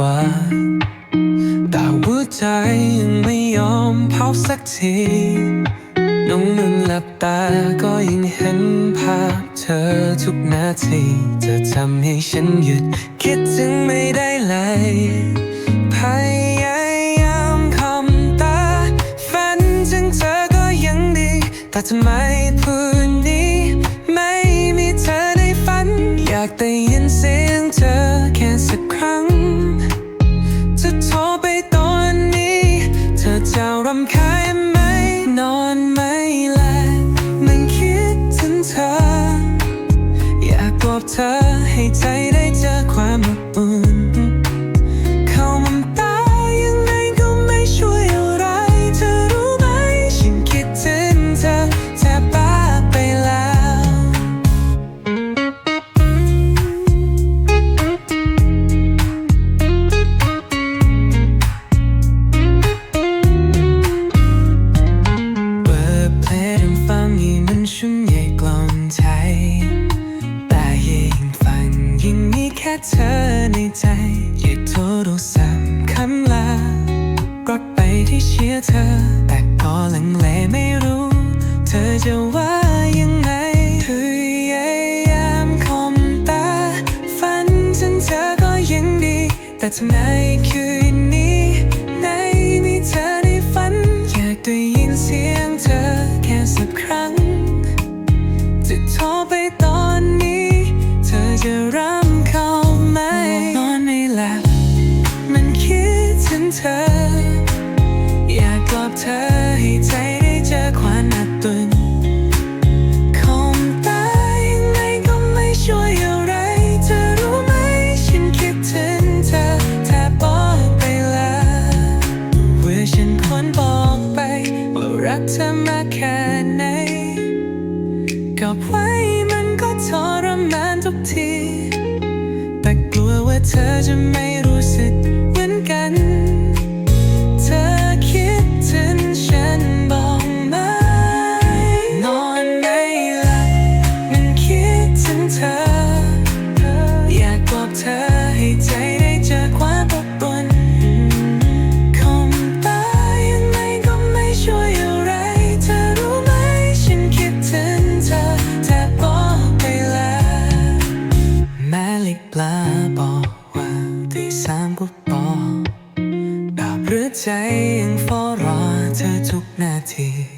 วา แต่หัวใจยังไม่ยอมเผาสักทีน้องนึงหลับตาก็ยังเห็นภาพเธอทุกนาที จะทำให้ฉันหยุด คิดถึงไม่ได้เลยพยายามคำตาฝันถึงเธอก็ยังดี แต่ทำไม เธอให้ใจได้เจอความอบอุ่น เธอในใจอยากโทรดูซ้ำคำลารักไปที่เชียร์เธอ แต่ก็ลังเลไม่รู้ เธอจะว่ายังไงพยายามคมตา ฝันถึงเธอก็ยังดี แต่ทำไมคืนนี้ไหนมีเธอในฝัน อยากได้ยินเสียงเธอแค่สักครั้ง เธอมาแค่ไหนกับไว้มันก็ทรมานทุกที แต่กลัวว่าเธอจะไม่ ใจยังเฝ้ารอเธอทุกนาที